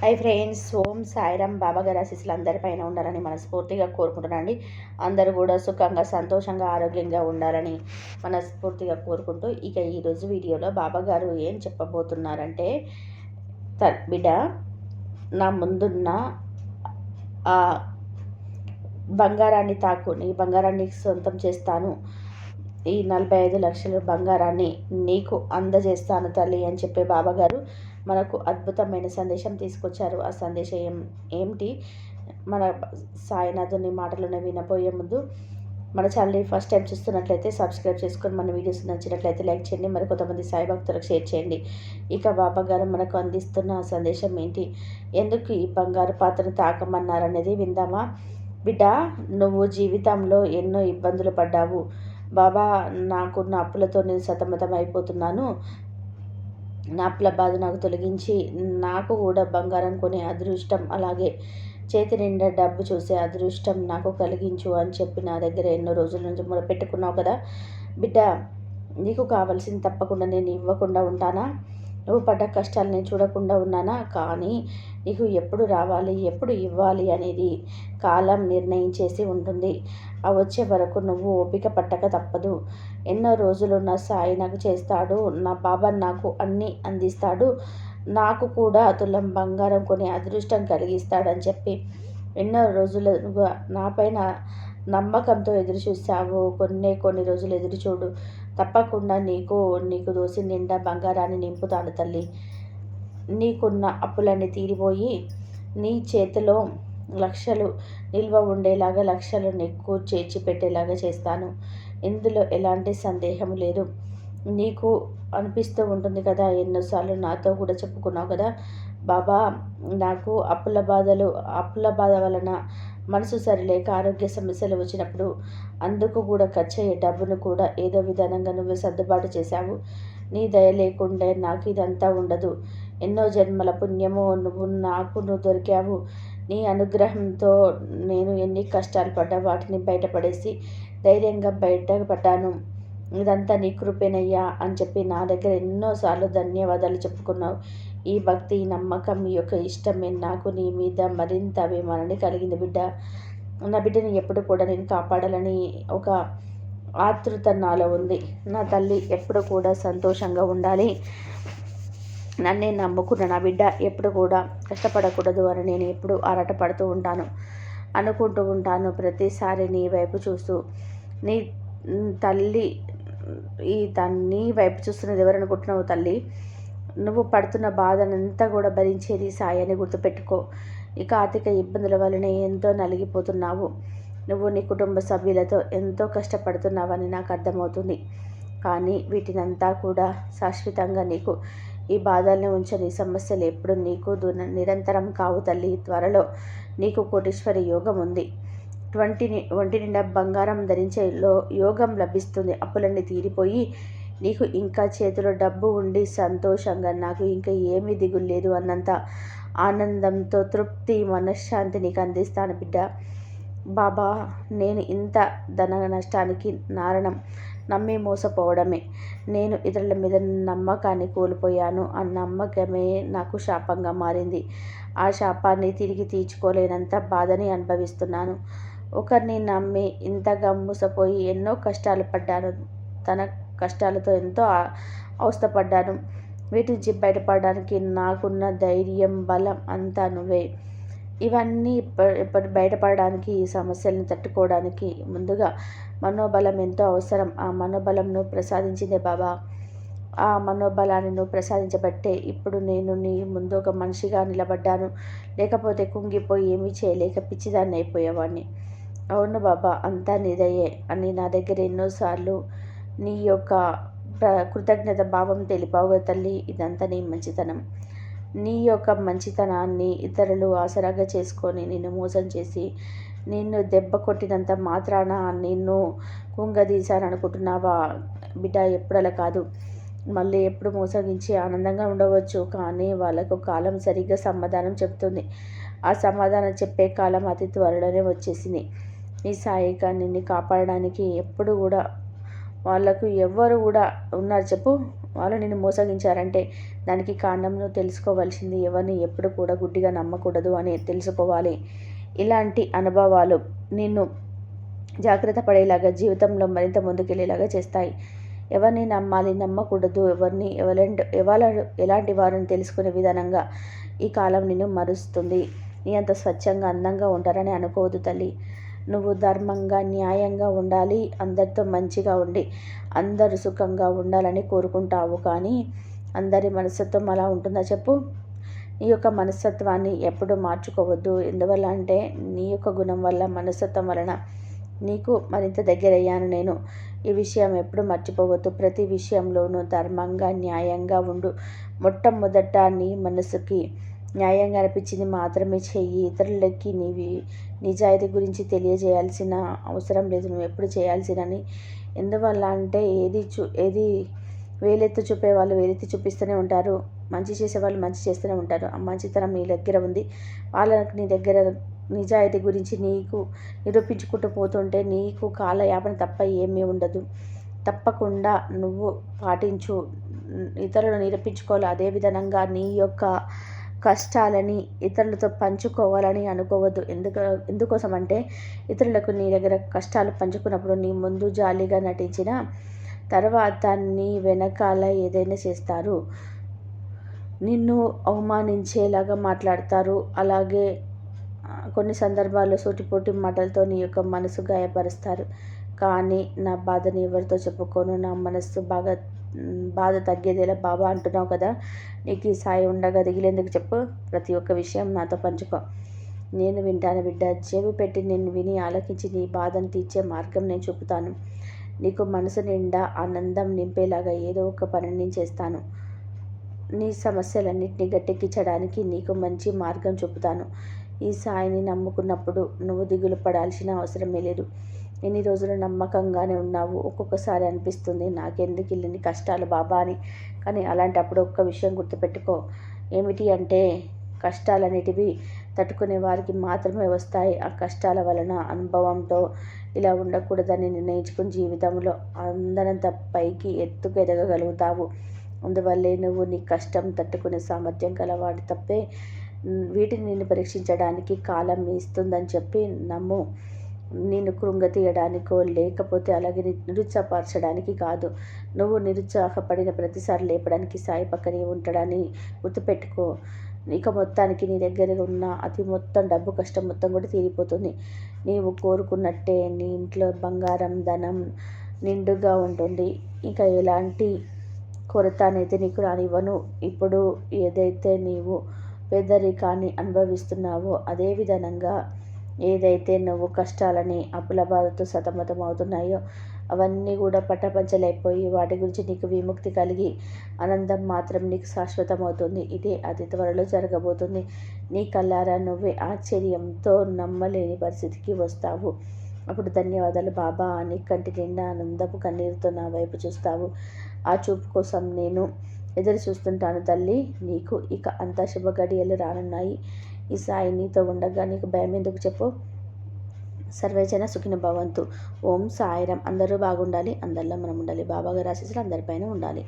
High friends ఓం సాయిరామ్. బాబా గారి ఆశీస్సులు అందరిపైన ఉండాలని మనస్ఫూర్తిగా కోరుకుంటున్నాండి అందరూ కూడా సుఖంగా సంతోషంగా ఆరోగ్యంగా ఉండాలని మనస్ఫూర్తిగా కోరుకుంటూ ఇక ఈరోజు వీడియోలో బాబా గారు ఏం చెప్పబోతున్నారంటే త బిడ్డ నా ముందున్న ఆ బంగారాన్ని తాకు నీ బంగారాన్ని సొంతం చేస్తాను. ఈ నలభై ఐదు లక్షల బంగారాన్ని నీకు అందజేస్తాను తల్లి అని చెప్పే బాబాగారు మనకు అద్భుతమైన సందేశం తీసుకొచ్చారు. ఆ సందేశం ఏం ఏమిటి? మన సాయినాథుని మాటలను వినబోయే ముందు మన ఛానల్ని ఫస్ట్ టైం చూస్తున్నట్లయితే సబ్స్క్రైబ్ చేసుకొని మన వీడియోస్ నచ్చినట్లయితే లైక్ చేయండి. మరి కొంతమంది సాయి భక్తులకు షేర్ చేయండి. ఇక బాబా గారు మనకు అందిస్తున్న సందేశం ఏంటి? ఎందుకు ఈ బంగారు పాత్రను తాకమన్నారనేది విందామా? బిడ్డ నువ్వు జీవితంలో ఎన్నో ఇబ్బందులు పడ్డావు. బాబా నాకున్న అప్పులతో నేను సతమతం అయిపోతున్నాను నా అప్పుల బాధ నాకు తొలగించి నాకు కూడా బంగారం కొనే అదృష్టం అలాగే చేతి నిండా డబ్బు చూసే అదృష్టం నాకు కలిగించు అని చెప్పి నా దగ్గర ఎన్నో రోజుల నుంచి మొదలు పెట్టుకున్నావు కదా. బిడ్డ నీకు కావాల్సింది తప్పకుండా నేను ఇవ్వకుండా ఉంటానా? నువ్వు పడ్డ కష్టాలు నేను చూడకుండా ఉన్నానా? కానీ నీకు ఎప్పుడు రావాలి? ఎప్పుడు ఇవ్వాలి అనేది కాలం నిర్ణయించేసి ఉంటుంది. ఆ వచ్చే వరకు నువ్వు ఓపిక పట్టక తప్పదు. ఎన్నో రోజులు నా సాయి నాకు చేస్తాడు. నా బాబా నాకు అన్నీ అందిస్తాడు. నాకు కూడా తులం బంగారం కొని అదృష్టం కలిగిస్తాడని చెప్పి ఎన్నో రోజులుగా నాపైన నమ్మకంతో ఎదురు చూసావు కొన్ని కొన్ని రోజులు ఎదురు చూడు. తప్పకుండా నీకు నీకు దోసి నిండా బంగారాన్ని నింపుతాను తల్లి. నీకున్న అప్పులన్నీ తీరిపోయి నీ చేతిలో లక్షలు నిల్వ ఉండేలాగా లక్షలు నీకు చేర్చి పెట్టేలాగా చేస్తాను. ఇందులో ఎలాంటి సందేహం లేదు. నీకు అనిపిస్తూ ఉంటుంది కదా ఎన్నోసార్లు నాతో కూడా చెప్పుకున్నావు కదా. బాబా నాకు అప్పుల బాధలు అప్పుల బాధ వలన మనసు సరిలేక ఆరోగ్య సమస్యలు వచ్చినప్పుడు అందుకు కూడా ఖర్చు అయ్యే డబ్బును కూడా ఏదో విధానంగా నువ్వు సర్దుబాటు చేశావు. నీ దయ లేకుండా నాకు ఇదంతా ఉండదు. ఎన్నో జన్మల పుణ్యము నువ్వు నాకు నువ్వు దొరికావు. నీ అనుగ్రహంతో నేను ఎన్ని కష్టాలు పడ్డా వాటిని బయటపడేసి ధైర్యంగా బయటపడ్డాను. ఇదంతా నీ కృపేనయ్యా అని చెప్పి నా దగ్గర ఎన్నోసార్లు ధన్యవాదాలు చెప్పుకున్నావు. ఈ భక్తి నమ్మకం ఈ యొక్క ఇష్టమే నాకు నీ మీద మరింత అభిమానాన్ని కలిగింది బిడ్డ. నా బిడ్డని ఎప్పుడు కూడా నేను కాపాడాలని ఒక ఆతృత నాలో ఉంది. నా తల్లి ఎప్పుడు కూడా సంతోషంగా ఉండాలి. నన్నే నమ్ముకున్న నా బిడ్డ ఎప్పుడు కూడా కష్టపడకూడదు అని నేను ఎప్పుడు ఆరాటపడుతూ ఉంటాను. అనుకుంటూ ఉంటాను ప్రతిసారి నీ వైపు చూస్తూ. నీ తల్లి ఈ దాన్ని వైపు చూస్తున్నది ఎవరనుకుంటున్నావు తల్లి? నువ్వు పడుతున్న బాధనంతా కూడా భరించేది సాయి అని గుర్తుపెట్టుకో. ఇక ఆర్థిక ఇబ్బందుల వలన ఎంతో నలిగిపోతున్నావు. నువ్వు నీ కుటుంబ సభ్యులతో ఎంతో కష్టపడుతున్నావని నాకు అర్థమవుతుంది. కానీ వీటినంతా కూడా శాశ్వతంగా నీకు ఈ బాధల్ని ఉంచని సమస్యలు ఎప్పుడు నీకు నిరంతరం కావు తల్లి. త్వరలో నీకు కోటీశ్వరి యోగం ఉంది. ట్వంటీ ఒంటి నిండా బంగారం ధరించే లో యోగం లభిస్తుంది. అప్పులన్నీ తీరిపోయి నీకు ఇంకా చేతిలో డబ్బు ఉండి సంతోషంగా నాకు ఇంకా ఏమీ దిగులు లేదు అన్నంత ఆనందంతో తృప్తి మనశ్శాంతి నీకు అందిస్తాను బిడ్డ. బాబా నేను ఇంత ధన నష్టానికి నారణం. నమ్మి మోసపోవడమే. నేను ఇతరుల మీద నమ్మకాన్ని కోల్పోయాను. ఆ నమ్మకమే నాకు శాపంగా మారింది. ఆ శాపాన్ని తిరిగి తీర్చుకోలేనంత బాధని అనుభవిస్తున్నాను. ఒకరిని నమ్మి ఇంతగా మూసపోయి ఎన్నో కష్టాలు పడ్డాను. తన కష్టాలతో ఎంతో అవస్థపడ్డాను. వీటి నుంచి బయటపడడానికి నాకున్న ధైర్యం బలం అంతా నువ్వే. ఇవన్నీ ఇప్పటి బయటపడడానికి ఈ సమస్యలను తట్టుకోవడానికి ముందుగా మనోబలం ఎంతో అవసరం. ఆ మనోబలంను ప్రసాదించిందే బాబా. ఆ మనోబలాన్ని నువ్వు ప్రసాదించబట్టే ఇప్పుడు నేను నీ ముందు ఒక మనిషిగా నిలబడ్డాను. లేకపోతే కుంగిపోయి ఏమీ చేయలేక పిచ్చిదాన్ని అయిపోయేవాడిని అవును బాబా అంతా నీదయ్యే అని నా దగ్గర ఎన్నోసార్లు నీ యొక్క కృతజ్ఞత భావం తెలిపావు తల్లి ఇదంతా నీ మంచితనం. నీ యొక్క మంచితనాన్ని ఇతరులు ఆసరాగా చేసుకొని నిన్ను మోసం చేసి నిన్ను దెబ్బ కొట్టినంత మాత్రాన నిన్ను కుంగదీశాననుకుంటున్నావా బిడ్డ ఎప్పుడలా కాదు. మళ్ళీ ఎప్పుడు మోసగించి ఆనందంగా ఉండవచ్చు కానీ వాళ్ళకు కాలం సరిగ్గా సమాధానం చెప్తుంది. ఆ సమాధానం చెప్పే కాలం అతి త్వరలోనే వచ్చేసింది. ఈ సాయిగా నిన్ను కాపాడడానికి ఎప్పుడు కూడా వాళ్ళకు ఎవ్వరు కూడా ఉన్నారు. చెప్పు వాళ్ళు నిన్ను మోసగించారంటే దానికి కారణం నువ్వు తెలుసుకోవాల్సింది ఎవరిని ఎప్పుడు కూడా గుడ్డిగా నమ్మకూడదు అని తెలుసుకోవాలి. ఇలాంటి అనుభవాలు నిన్ను జాగ్రత్త పడేలాగా జీవితంలో మరింత ముందుకెళ్ళేలాగా చేస్తాయి. ఎవరిని నమ్మాలి నమ్మకూడదు ఎవరిని ఎవరంటే ఎవర ఎలాంటి వారిని తెలుసుకునే విధానంగా ఈ కాలం నిన్ను మరుస్తుంది. నీ అంత స్వచ్ఛంగా అందంగా ఉంటారని అనుకోవద్దు తల్లి. నువ్వు ధర్మంగా న్యాయంగా ఉండాలి. అందరితో మంచిగా ఉండి అందరు సుఖంగా ఉండాలని కోరుకుంటావు. కానీ అందరి మనస్తత్వం అలా ఉంటుందా చెప్పు? నీ యొక్క మనస్తత్వాన్ని ఎప్పుడు మార్చుకోవద్దు. ఎందువల్ల అంటే నీ యొక్క గుణం వల్ల మనస్తత్వం వలన నీకు మరింత దగ్గరయ్యాను నేను. ఈ విషయం ఎప్పుడు మర్చిపోవద్దు. ప్రతి విషయంలోనూ ధర్మంగా న్యాయంగా ఉండు. మొట్టమొదట నీ మనసుకి న్యాయంగా అనిపించింది మాత్రమే చెయ్యి. ఇతరులకి నీవి నిజాయితీ గురించి తెలియజేయాల్సిన అవసరం లేదు. నువ్వు ఎప్పుడు చేయాల్సినని. ఎందువల్ల అంటే ఏది చూ ఏది వేలెత్తి చూపే వాళ్ళు వేలెత్తి చూపిస్తూనే ఉంటారు. మంచి చేసే వాళ్ళు మంచి చేస్తూనే ఉంటారు. ఆ మంచితనం నీ దగ్గర ఉంది. వాళ్ళకి నీ దగ్గర నిజాయితీ గురించి నీకు నిరూపించుకుంటూ పోతుంటే నీకు కాలయాపన తప్ప ఏమీ ఉండదు. తప్పకుండా నువ్వు పాటించు. ఇతరులు నిరూపించుకోవాలి. అదే విధంగా నీ యొక్క కష్టాలని ఇతరులతో పంచుకోవాలని అనుకోవద్దు. ఎందుకు ఎందుకోసం అంటే ఇతరులకు నీ దగ్గర కష్టాలు పంచుకున్నప్పుడు నీ ముందు జాలీగా నటించిన తర్వాత నీ వెనకాల ఏదైనా చేస్తారు. నిన్ను అవమానించేలాగా మాట్లాడతారు. అలాగే కొన్ని సందర్భాల్లో సూటిపోటి మాటలతో నీ యొక్క మనసు గాయపరుస్తారు. కానీ నా బాధని ఎవరితో చెప్పుకోను? నా మనస్సు బాగా బాధ తగ్గేదేలా బాబా అంటున్నావు కదా నీకు ఈ సాయి ఉండగా దిగిలేందుకు చెప్పు. ప్రతి ఒక్క విషయం నాతో పంచుకో. నేను వింటాను బిడ్డ. చెవి పెట్టి నేను విని ఆలకించి నీ బాధను తీర్చే మార్గం నేను చూపుతాను. నీకు మనసు నిండా ఆనందం నింపేలాగా ఏదో ఒక పని నేను చేస్తాను. నీ సమస్యలన్నింటినీ గట్టెక్కించడానికి నీకు మంచి మార్గం చూపుతాను. ఈ సాయిని నమ్ముకున్నప్పుడు నువ్వు దిగులు పడాల్సిన అవసరమే లేదు. ఎన్ని రోజులు నమ్మకంగానే ఉన్నావు? ఒక్కొక్కసారి అనిపిస్తుంది. నాకెందుకు ఇల్లని కష్టాలు బాబా అని. కానీ అలాంటప్పుడు ఒక్క విషయం గుర్తుపెట్టుకో. ఏమిటి అంటే కష్టాలనేటివి తట్టుకునే వారికి మాత్రమే వస్తాయి. ఆ కష్టాల వలన అనుభవంతో ఇలా ఉండకూడదని నిర్ణయించుకుని జీవితంలో అందనంత పైకి ఎత్తుకు ఎదగగలుగుతావు. అందువల్లే నువ్వు నీ కష్టం తట్టుకునే సామర్థ్యం గలవాడి తప్పే. వీటిని నిన్ను పరీక్షించడానికి కాలం ఇస్తుందని చెప్పి నమ్ము. నిన్ను కృంగతీయడానికో లేకపోతే అలాగే నిరుత్సాహపరచడానికి కాదు. నువ్వు నిరుత్సాహపడిన ప్రతిసారి లేపడానికి సాయి పక్కనే ఉంటాడని గుర్తుపెట్టుకో. ఇక మొత్తానికి నీ దగ్గర ఉన్న అతి మొత్తం డబ్బు కష్టం మొత్తం కూడా తీరిపోతుంది. నీవు కోరుకున్నట్టే నీ ఇంట్లో బంగారం ధనం నిండుగా ఉంటుంది. ఇంకా ఎలాంటి కొరత అనేది నీకు రానివ్వను. ఇప్పుడు ఏదైతే నీవు పేదరికాన్ని అనుభవిస్తున్నావో అదే విధంగా ఏదైతే నువ్వు కష్టాలని అప్పుల బాధతో సతమతం అవుతున్నాయో అవన్నీ కూడా పట్టపంచలైపోయి వాటి గురించి నీకు విముక్తి కలిగి ఆనందం మాత్రం నీకు శాశ్వతం అవుతుంది ఇదే అతి త్వరలో జరగబోతుంది. నీ కళ్ళారా నువ్వే ఆశ్చర్యంతో నమ్మలేని పరిస్థితికి వస్తావు. అప్పుడు ధన్యవాదాలు బాబా. అని కంటి నిండా ఆనందపు కన్నీరుతో నా వైపు చూస్తావు. ఆ చూపు కోసం నేను ఎదురు చూస్తుంటాను తల్లి. నీకు ఇక అంత శుభ గడియలు రానున్నాయి. ఈ సాయి నీతో ఉండగా నీకు భయం ఎందుకు చెప్పు? సర్వేజన సుఖిన భవంతు. ఓం సాయిరం. అందరూ బాగుండాలి. అందరిలో మనం ఉండాలి. బాబాగారు ఆశీస్సులు అందరిపైన ఉండాలి.